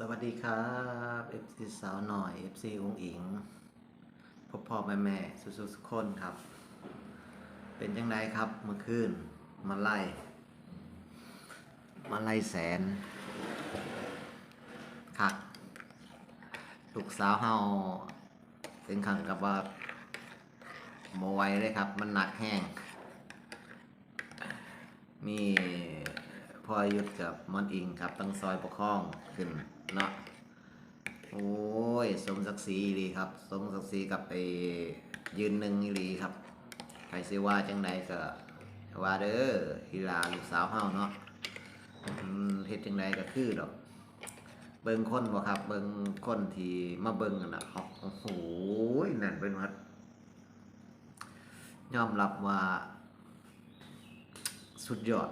สวัสดีครับ FC สาวหน่อย FC องอิงพ่อพ่อแม่แม่สุสุสุคนครับ เป็นยังไงครับเมื่อคืนมาไล่มาไล่แสนคักลูกสาวเฮาถึงขังกับว่าโมไวเลยครับ มันหนักแห้ง มีพอยุทธกับมอนอิงครับตั้งซอยปกคองขึ้น เนาะโอ้ยสมศักดิ์ศรีอีหลีครับ สมศักดิ์ศรีกับไอ้ยืนหนึ่งอีหลีครับใครสิว่าจังใดก็ว่าเด้อฮีลาลูกสาวเฮาเนาะเฮ็ดจังใดก็คือดอก เบิ่งคนบ่ครับ เบิ่งคนที่มาเบิ่งกันน่ะครับโอ้โหนั่นเป็นวัดยอมรับว่า สุดยอด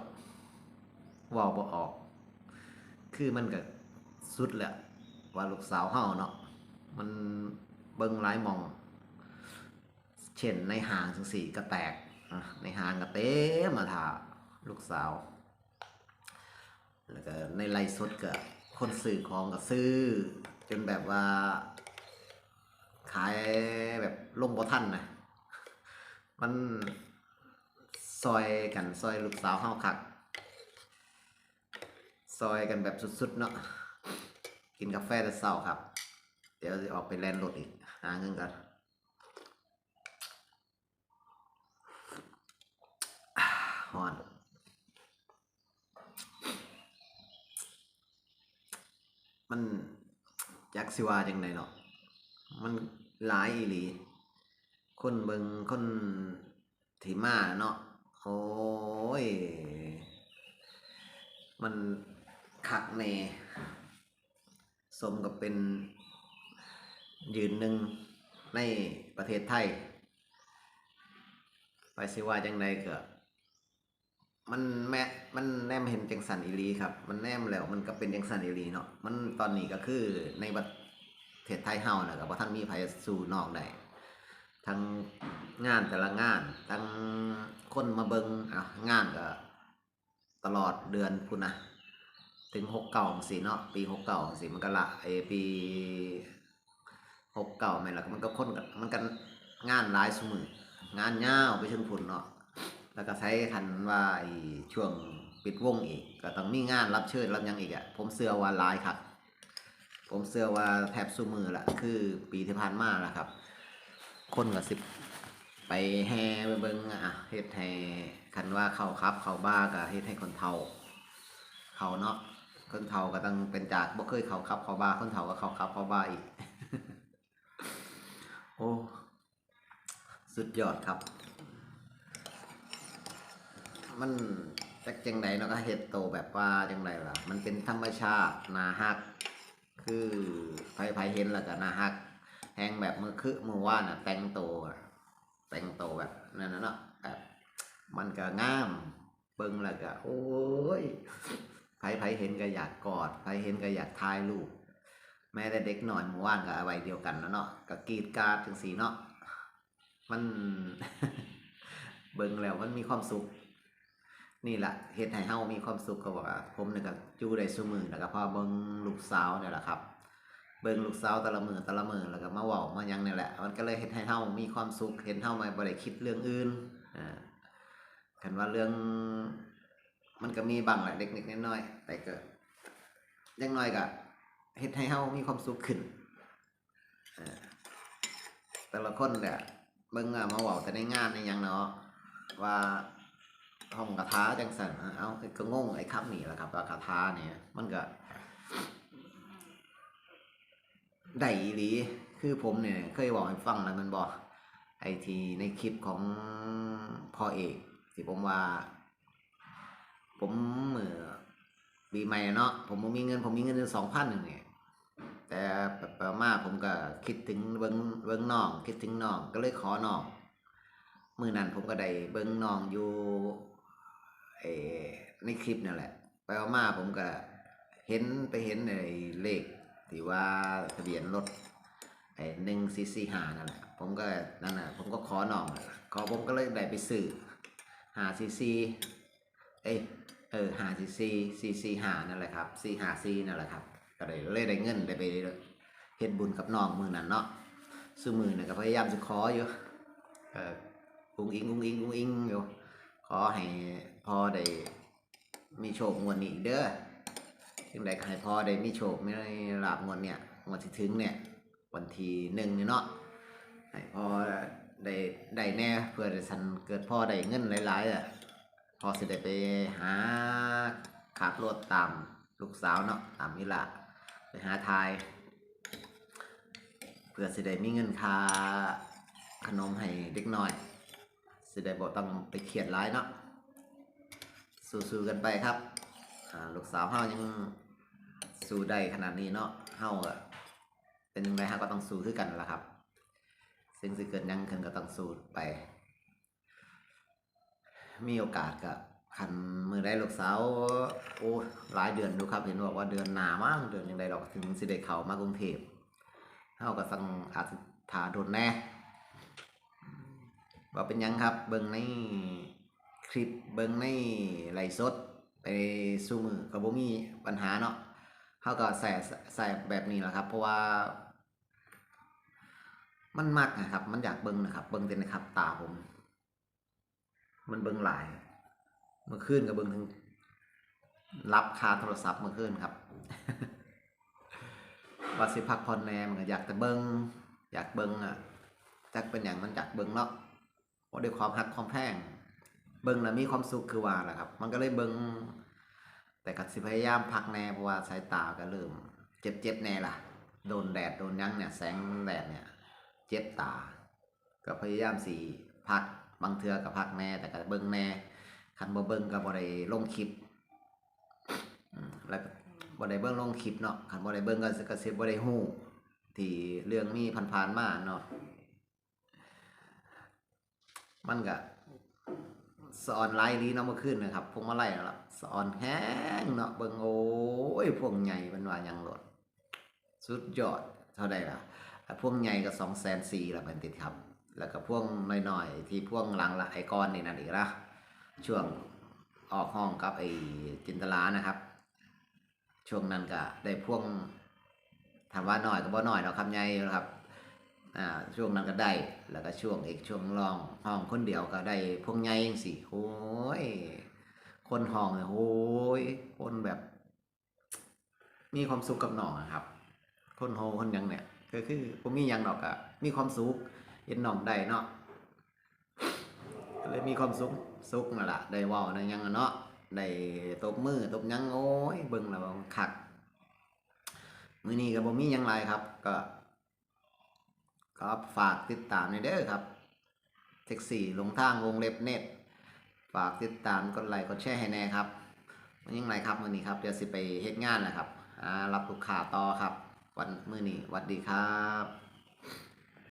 ว้าบ่ออก คือมันก็ สุดแหละว่าลูกสาวเฮาเนาะมันเบิ่งหลายมอง เช่นในหางจังสี่ก็แตกในหางก็เต็มมาถาลูกสาว แล้วก็ในไลฟ์สดก็คนซื้อของก็ซื้อ จนแบบว่า ขายแบบลงบ่ทันนะมันซอยกันซอยลูกสาวเฮาคักซอยกันแบบสุดๆเนาะ กินกาแฟแต่เช้าครับ เดี๋ยวจะออกไปแลนรถอีก หาเงินกันฮอนมันจักสิวาจังไดเนาะมันหลายอีหลี คนเบิงคนที่มาเนาะโอ้ย มันคักแน่ สมกับเป็นยืนหนึ่งในประเทศไทย ไปสิว่าจังใดก็มันแม่มันแนมเห็นจังสันอีหลีครับ มันแนมแล้วมันก็เป็นจังสันอีหลีเนาะมันตอนนี้ก็คือในประเทศไทยเฮานะกับว่าท่านมีไผสู่นอกได้ทั้งงานแต่ละงานทั้งคนมาเบิงอะงานก็ตลอดเดือนพุ่นนะ ถึงหกเก่าสิเนาะปีหกเก่าสิมันก็ละไอปีหกเก่าไม่ละมันก็ค้นกับมันกันงานหลายสมืองานยาไปถึงพุ่นเนาะแล้วก็ใช้คันว่าไอช่วงปิดวงอีก ก็ต้องมีงานรับเชิญรับยังอีกอะ่ะผมเสื้อว่าหลายครับผมเสื้อว่าแทบสุมือละคือปีที่ผ่านมาละครับ คนกับสิบไปแห่ไปเบิงอะเฮ็ดให้คันว่าเขาครับ เขาบ้าก็เฮ็ดให้คนเฒ่าเขาเนาะ คนเฒ่าก็ต้องเป็นจากบ่เคยเขาครับเขาบ้าคนเฒ่าก็เขาครับเขาบ้าอีก โอ้สุดยอดครับ มันจักจังใดเนาะก็เฮ็ดโตแบบว่าจังไดล่ะ มันเป็นธรรมชาตินาฮัก คือไผไผเห็นแล้วก็นาฮักแฮงแบบมือคือมือว่าน่ะ แต่งโตอะแต่งโตแบบนั่นน่ะเนาะแบบมันก็งามเบิ่งแล้วก็โอ้ย ไผไผเห็นก็อยากกอดไผเห็นก็อยากถ่ายรูปแม้แต่เด็กหน่อยหมู่ว่านก็เอาไว้เดียวกันแล้วเนาะก็กรีดกาดจังสีเนาะมัน เบิ่งแล้วมันมีความสุข นี่แหละเฮ็ดให้เฮามีความสุขก็บอกว่าผมนี่ก็อยู่ได้ซุมือแล้วก็พอเบิ่งลูกสาวเนี่ยแหละครับ เบิ่งลูกสาวแต่ละมือแต่ละมือแล้วก็มาเว้ามายังนี่แหละ มันก็เลยเฮ็ดให้เฮามีความสุขเห็นเฮาไม่บ่ได้คิดเรื่องอื่นอ่าคันว่าเรื่อง มันก็มีบางแหละเล็กๆน้อยๆแต่ก็ยังน้อยก็เฮ็ดให้เฮามีความสุขขึ้นแต่ละคนเนี่ยเบิ่งมาเว้าแต่ในงานในยังเนาะว่าห้องกระทาจังซั่นอะเอ้าก็งงไอ้คำนี้แหละครับว่ากระทาเนี่ยมันก็ได้อีหลีคือผมเนี่ยเคยบอกให้ฟังแล้วมันบอกไอทีในคลิปของพ่อเอกที่ผมว่า ผมเมื่อปีใหม่เนาะผมมีเงิน ผมมีเงินเดือนสองพันหนึ่งเนี่ยแต่ไปๆมาผมก็คิดถึงเบิ้งเบิ้งน้อง คิดถึงน้องก็เลยขอน้องมือนั้นผมก็ได้เบิ้งน้องอยู่เอในคลิปนั่นแหละไปๆมาผมก็เห็นไปเห็นในเลขที่ว่าทะเบียนรถไอ้หนึ่งซีซีหานั่นแหละผมก็นั่นน่ะผมก็ขอน้องขอผมก็เลยได้ไปซื้อหาซีซีเอ้ ออหาซีซีซีซีหานั่นแหละครับซีหาซีนั่นแหละครับก็ได้เลยได้เงินได้ไปเฮ็ดบุญกับน้องมือนั้นเนาะซึ่งมือน่ะก็พยายามสิขออยู่เอออุ้งอิงอุ้งอิงอุ้งอิงอยู่ขอให้พ่อได้มีโชคงวดนี้เด้อจึงได้ให้พ่อได้มีโชคมีลาบงวดเนี่ยงวดที่ถึงเนี่ยวันที่หนึ่งเนาะให้พ่อได้ได้แน่เพื่อจะสันเกิดพ่อได้เงินหลายๆอะ พ่อสิได้ไปหาขับรถตามลูกสาวเนาะตามนี่ละไปหาทาย เพื่อสิได้มีเงินค่าขนมให้เด็กน้อย สิได้บ่ต้องไปเครียดร้ายเนาะสู้ๆกันไปครับลูกสาวเฮายังสู้ได้ขนาดนี้เนาะเฮาเป็นยังไงฮะก็ต้องสู้คือกันกันแหละครับ ซึ่งสิเกิดยังขึ้นก็ต้องสู้ไป มีโอกาสก็คันมือได้ลูกสาวโอ้หลายเดือนดูครับ เห็นบอกว่าเดือนหนามากเดือนยังไดดอกถึงสิได้เขามากรุงเทพเฮาก็ต้องอาจสิถาโดนแน่ว่าเป็นยังครับ เบิ่งในคลิปเบิ่งในไลฟ์สดไปสู้มือก็บ่มีปัญหาเนาะเขาก็ใส่ใส่แบบนี้แหละครับ เพราะว่า มันมักนะครับ มันอยากเบิ้งนะครับ เบิ้งเต็นะครับ ตาผม มันเบิ้งหลายเมื่อคืนก็เบิ้งถึงรับคาโทรศัพท์เมื่อคืนครับว่าสิพักผ่อนแน่มันอยากแต่เบิ้งอยากเบิ้งอะจักเป็นอย่างมันอยากเบิ้งเนาะเพราะด้วยความฮักความแพงเบิ้งแล้วมีความสุขคือว่าแหละครับ มันก็เลยเบิ้งแต่ก็สิพยายามพักแน่เพราะว่าสายตาก็เริ่มเจ็บเจ็บแน่ล่ะ โดนแดดโดนยั้งเนี่ยแสงแดดเนี่ย เจ็บตา ก็พยายามสีพัก บางเทือก็พักแน่แต่ก็เบิ่งแน่คันบ่เบิ่งก็บ่ได้ลงคลิปแล้วบ่ได้เบิ่งลงคลิปเนาะคันบ่ได้เบิ่งก็สก็สิบ่ได้ฮู้ที่เรื่องมีผ่านๆมาเนาะมันก็สอนไล่นี้เนาะเมื่อคืนนะครับพวงมาไล่นั่นล่ะสอนแห้งเนาะเบิ่งโอ้ยพวงใหญ่เป็นว่ายังโลดสุดยอดเท่าใดล่ะอะพวงใหญ่ก็สองแสนสี่ละเป็นติดครับ แล้วก็พ่วงน้อยๆ ที่พ่วงหลังละไอก้อนนี่นั่นอีกละช่วงออกห้องกับไอจินตลานะครับ ช่วงนั้นก็ได้พ่วงถามว่าน้อยก็บ่น้อยเนาะครับใหญ่อยู่ครับอ่าช่วงนั้นก็ได้ แล้วก็ช่วงอีกช่วงรองห้องคนเดียวก็ได้พ่วกใหญ่จังสิโอ้ยคนห้องเนี่ยโอ้ยคนแบบ มีความสุขกับหน่องครับ คนโฮคนยังเนี่ยก็คือผมมีหยังดอกอะมีความสุข เห็นหนองได้เนาะก็เลยมีความสุขสุขนั่นล่ะได้เว้าในหยังอะเนาะได้ตบมือตบหยังโอ้ยเบิ่งแล้วคักมื้อนี้ก็บ่มีหยังหลายครับ ก็ก็ฝากติดตามในเด้อครับเท็กซี่ลงทางวงเล็บเน็ตฝากติดตามกดไลค์กดแชร์ให้แน่ครับมันยังไงครับมื้อนี้ครับเดี๋ยวสิไปเฮ็ดงานนะครับอ่ารับลูกค้าต่อครับ วันมื้อนี้หวัดดีครับ